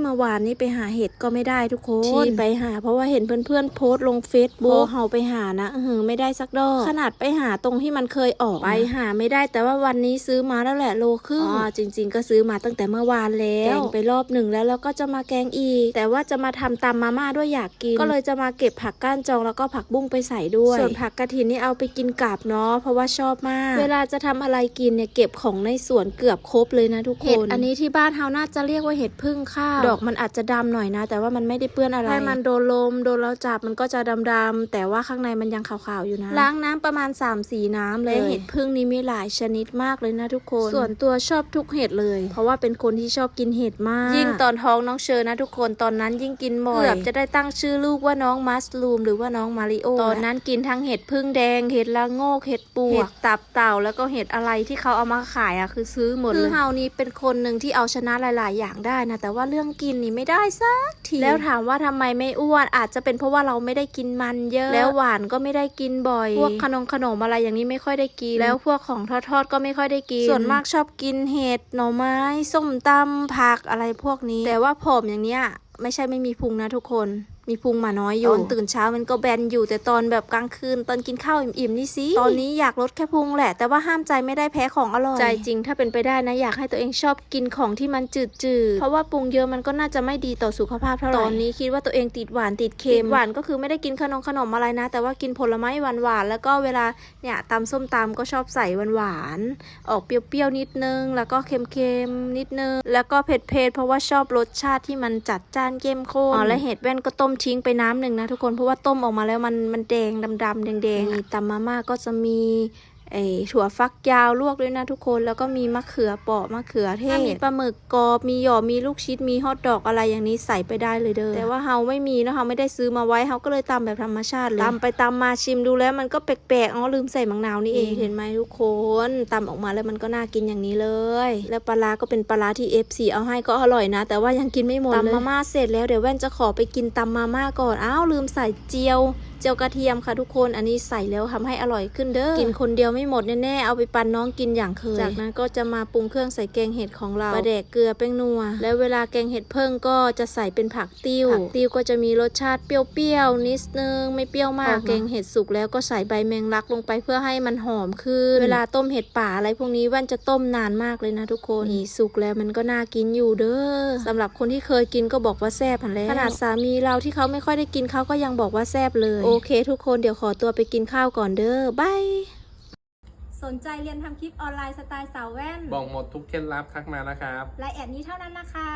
เมื่อวานนี้ไปหาเห็ดก็ไม่ได้ทุกคนที่ไปหา เพราะว่าเห็นเพื่อนๆโพสต์ลงเฟซบุ๊กเฮาไปหานะอื้อหือไม่ได้สักดอกขนาดไปหาตรงที่มันเคยออกไปหาไม่ได้ แต่ว่าวันนี้ซื้อมาแล้วแหละโลครึ่งอ๋อจริง ๆ ก็ซื้อมาตั้งแต่เมื่อวานแล้วแกงไปรอบหนึ่งแล้วแล้วก็จะมาแกงอีก แต่ว่าจะมาทำตำมาม่าด้วยอยากกิน ก็เลยจะมาเก็บผักก้านจองแล้วก็ผักบุ้งไปใส่ด้วย ส่วนผักกระถินนี่เอาไปกินกับเนาะเพราะว่าชอบมาก เวลาจะทำอะไรกินเนี่ยเก็บของในสวนเกือบครบเลยนะทุกคนเห็ดอันนี้ที่บ้านเฮาน่าจะเรียกว่าเห็ดพึ่งข้าวดอกมันอาจจะดำหน่อยนะ แต่ว่ามันไม่ได้เปื้อนอะไรให้มันโดนลมโดนแล้วจับมันก็จะดำๆแต่ว่าข้างในมันยังขาวๆอยู่นะล้างน้ำประมาณ3 4น้ำเลยเห็ดพึ่งนี้มีหลายชนิดมากเลยนะทุกคน ส่วนตัวชอบทุกเห็ดเลย เพราะว่าเป็นคนที่ชอบกินเห็ดมาก ยิ่งตอนท้องน้องเชอร์นะทุกคนตอนนั้นยิ่งกินบ่อยเกือบจะได้ตั้งชื่อลูกว่าน้องมัสลูมหรือว่าน้องมาริโอตอนนั้นกินทั้งเห็ดพึ่งแดงเห็ดละโงกเห็ดปวกเห็ดตับเต่าแล้วก็เห็ดอะไรที่เขาเอามาขายอะคือซื้อหมดเลยคือเฮานี่เป็นคนหนึ่งที่เอาชนะหลาย ๆ อย่างได้นะแต่ว่าเรื่องกินนี่ไม่ได้สักทีแล้วถามว่าทำไมไม่อ้วนอาจจะเป็นเพราะว่าเราไม่ได้กินมันเยอะ แล้วหวานก็ไม่ได้กินบ่อย พวกขนมขนมอะไรอย่างนี้ไม่ค่อยได้กิน แล้วพวกของทอดๆก็ไม่ค่อยได้กิน ส่วนมากชอบกินเห็ดหน่อไม้ ส้มตำผักอะไรพวกนี้ แต่ว่าผอมอย่างเนี้ยไม่ใช่ไม่มีพุงนะทุกคน มีพุงมาน้อยอยู่ ตอนตื่นเช้ามันก็แบนอยู่แต่ตอนแบบกลางคืนตอนกินข้าวอิ่มๆนี่สิ ตอนนี้อยากลดแค่พุงแหละ แต่ว่าห้ามใจไม่ได้แพ้ของอร่อย ใจจริงถ้าเป็นไปได้นะอยากให้ตัวเองชอบกินของที่มันจืดๆเพราะว่าปรุงเยอะมันก็น่าจะไม่ดีต่อสุขภาพเท่าไหร่ ตอนนี้คิดว่าตัวเองติดหวานติดเค็ม หวานก็คือไม่ได้กินขนมขนมอะไรนะ แต่ว่ากินผลไม้หวานๆแล้วก็เวลาเนี่ยตำส้มตำก็ชอบใส่หวานๆออกเปรี้ยวๆนิดนึง แล้วก็เค็มๆนิดนึง แล้วก็เผ็ดๆเพราะว่าชอบรสชาติที่มันจัดจ้านเข้มข้นอ๋อและเห็ดแว่นก็ต้มทิ้งไปน้ำหนึ่งนะทุกคนเพราะว่าต้มออกมาแล้วมันมันแดงดำๆแดงๆมีตำมาม่าก็จะมี ไอถั่วฟักยาวลวกด้วยนะทุกคนแล้วก็มีมะเขือเปราะมะเขือเทศมีปลาหมึกกรอบมีหย่อมีลูกชิดมีฮอทดอกอะไรอย่างนี้ใส่ไปได้เลยเด้อแต่ว่าเฮาไม่มีนะเฮาไม่ได้ซื้อมาไว้เฮาก็เลยตำแบบธรรมชาติเลยตำไปตำมาชิมดูแล้วมันก็แปลกๆอ๋อลืมใส่มะนาวนี่เองเห็นไหมทุกคนตำออกมาแล้วมันก็น่ากินอย่างนี้เลย แล้วปลาร้าก็เป็นปลาร้าที่ FC เอาให้ก็อร่อยนะ แต่ว่ายังกินไม่หมดเลยตำมาม่าเสร็จแล้วเดี๋ยวแว่นจะขอไปกินตำมาม่าก่อนอ้าวลืมใส่เจียว เจียวกระเทียมค่ะทุกคนอันนี้ใส่แล้วทำให้อร่อยขึ้นเด้อกินคนเดียวไม่หมดแน่ๆเอาไปปันน้องกินอย่างเคย จากนั้นก็จะมาปรุงเครื่องใส่แกงเห็ดของเราปลาแดกเกลือแป้งนัว แล้วเวลาแกงเห็ดเพิ่งก็จะใส่เป็นผักติ้วผักติ้วก็จะมีรสชาติเปรี้ยวๆนิดนึงไม่เปรี้ยวมากพอแกงเห็ดสุกแล้วก็ใส่ใบแมงลักลงไปเพื่อให้มันหอมขึ้น เวลาต้มเห็ดป่าอะไรพวกนี้แว่นจะต้มนานมากเลยนะทุกคนนี่สุกแล้วมันก็น่ากินอยู่เด้อสำหรับคนที่เคยกินก็บอกว่าแซ่บหันแล้วขนาดสามีเราที่เขาไม่ค่อยได้กินเขาก็ยังบอกว่าแซ่บเลยโอเคทุกคนเดี๋ยวขอตัวไปกินข้าวก่อนเด้อบาย สนใจเรียนทำคลิปออนไลน์สไตล์สาวแว่น บอกหมดทุกเคล็ดลับทักมานะครับ ไลน์แอดนี้เท่านั้นนะคะ